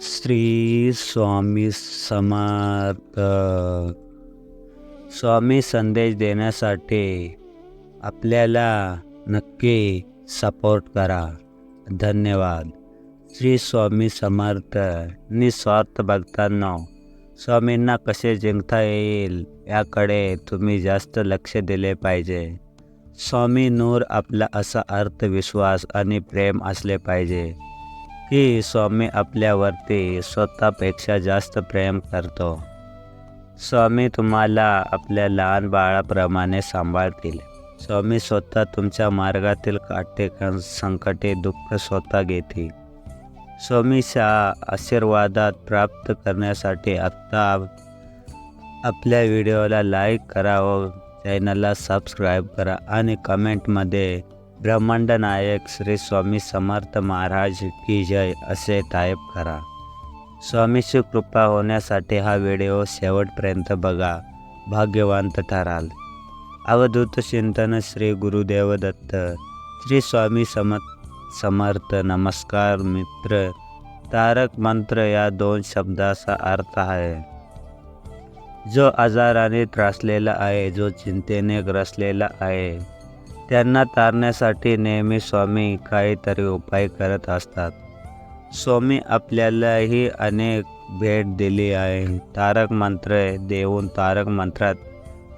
श्री स्वामी समर्थ. स्वामी संदेश देण्यासाठी आपल्याला नक्की सपोर्ट करा. धन्यवाद. श्री स्वामी समर्थ. निस्वार्थ भक्तांना स्वामींना कसे जिंकता येईल याकडे तुम्ही जास्त लक्ष दिले पाहिजे. स्वामी नूर आपला असा अर्थ विश्वास आणि प्रेम असले पाहिजे. की स्वामी आपल्यावरती स्वतःपेक्षा जास्त प्रेम करतो. स्वामी तुम्हाला आपल्या लहान बाळाप्रमाणे सांभाळतील. स्वामी स्वतः तुमच्या मार्गातील काटे संकटे दुःख स्वतः घेतील. स्वामीच्या आशीर्वादात प्राप्त करण्यासाठी आत्ता आपल्या व्हिडिओला लाईक करा व चॅनलला सबस्क्राईब करा आणि कमेंटमध्ये ब्रह्मांड नायक श्री स्वामी समर्थ महाराज की जय असे टाईप करा. स्वामीची कृपा होण्यासाठी हा व्हिडिओ शेवटपर्यंत बघा भाग्यवंत ठराल. अवधूत चिंतन श्री गुरुदेव दत्त श्री स्वामी सम समर्थ नमस्कार मित्र. तारक मंत्र या दोन शब्दाचा अर्थ आहे. जो आजाराने त्रासलेला आहे जो चिंतेने ग्रसलेला आहे त्यांना तारण्यासाठी नेहमी स्वामी काहीतरी उपाय करत असतात. स्वामी आपल्यालाही अनेक भेट दिली आहे. तारक मंत्र देऊन तारक मंत्रात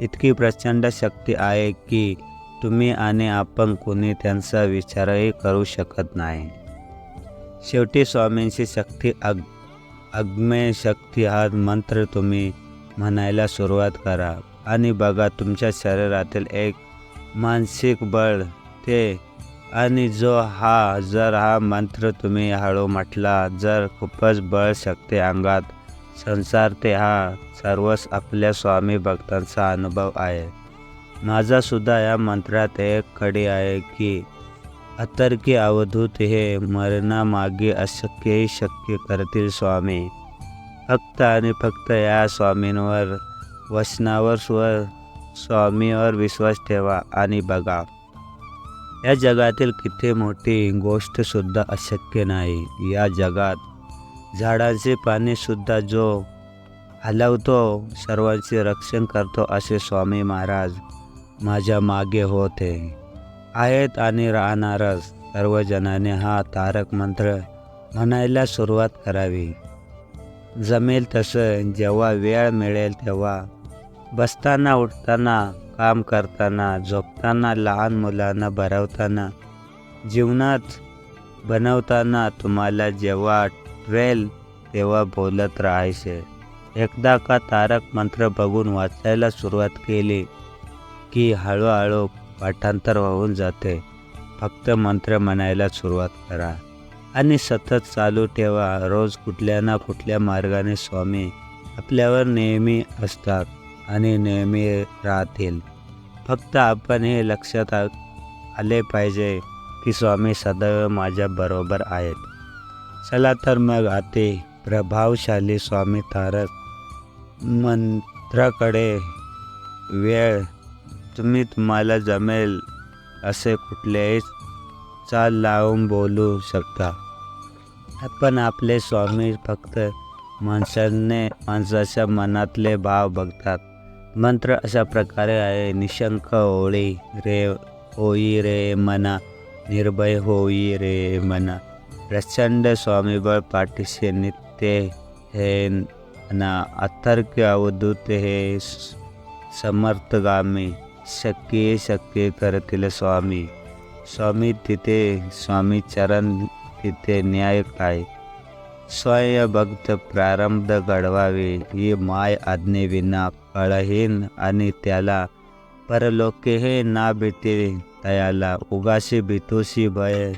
इतकी प्रचंड शक्ती आहे की तुम्ही आणि आपण कुणी त्यांचा विचारही करू शकत नाही. शेवटी स्वामींची शक्ती अग अग्मेय शक्ती हा मंत्र तुम्ही म्हणायला सुरुवात करा. आणि बघा तुमच्या शरीरातील एक मानसिक बळ ते. आणि जो हा जर हा मंत्र तुम्ही हळू म्हटला जर खूपच बळ शक्ती अंगात संसार ते हा सर्वच आपल्या स्वामी भक्तांचा अनुभव आहे. माझासुद्धा या मंत्रात एक खडी आहे की अतर्की अवधूत हे मरणामागे अशक्यही शक्य करतील स्वामी. फक्त आणि फक्त या स्वामींवर वचनावर स्वर स्वामीवर विश्वास ठेवा आणि बघा. या जगातील किती मोठी गोष्टसुद्धा अशक्य नाही. या जगात झाडांचे पाणीसुद्धा जो हलवतो सर्वांचे रक्षण करतो असे स्वामी महाराज माझ्या मागे होते. आहेत आणि राहणारच. सर्वजणांनी हा तारक मंत्र म्हणायला सुरुवात करावी. जमेल तसं. जेव्हा वेळ मिळेल तेव्हा बसताना उठताना काम करताना झोपताना लहान मुलांना भरवताना जीवनात बनवताना तुम्हाला जेव्हा आठवेल तेव्हा बोलत राहायचे. एकदा का तारक मंत्र बघून वाचायला सुरुवात केली की हळूहळू पाठांतर होऊन जाते. फक्त मंत्र म्हणायला सुरुवात करा. आणि सतत चालू ठेवा. रोज कुठल्या ना कुठल्या मार्गाने स्वामी आपल्यावर नेहमी असतात. आणि नेहमी राहतील. फक्त आपण हे लक्षात आले पाहिजे की स्वामी सदैव माझ्या बरोबर आहेत. चला तर मग आते प्रभावशाली स्वामी तारक मंत्राकडे वेळ. तुम्ही तुम्हाला जमेल असे कुठलेही चाल लावून बोलू शकता. आपण आपले स्वामी फक्त माणसाने माणसाच्या मनातले भाव बघतात. मंत्र अशा प्रकारे आहे. निशंक होळी रे होई रे मना निर्भय होई रे मना. प्रचंड स्वामीबळ पाठीशी नित्य हे ना अथर्क अवधूत हे समर्थगामी. शक्य शक्य करतील स्वामी. स्वामी तिथे स्वामी चरण तिथे न्याय काय? स्वयं भक्त प्रारंभ घडवावे ही माय आज्ञेविना कळहीन आणि त्याला परलोके हे ना भीती तयाला उगाशी भीतोशी भय.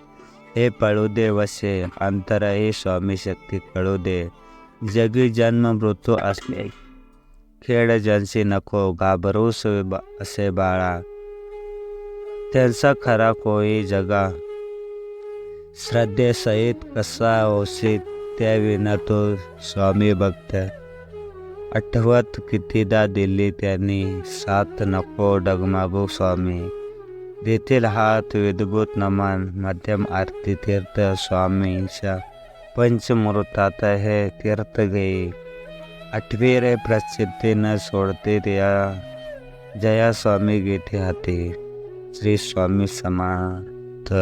हे पळू दे वसे अंतर हे स्वामी शक्ती कळू दे जगी जन्म मृत्यू असले खेळ जनशी नको घाबरूस असे बाळा. त्यांचा खरा कोई जगा. श्रद्धेसहित कसा ओशी त्या विना तो स्वामी भक्त. आठवत कितीदा दिली त्यांनी साथ नको डगमागू स्वामी देतील हात विद्भूत नमन मध्यम आरती तीर्थ स्वामींच्या पंचमृतात हे तीर्थ घे आठवी रे प्रसिद्धी न सोडते त्या जया स्वामी गेठे हाते श्री स्वामी समर्थ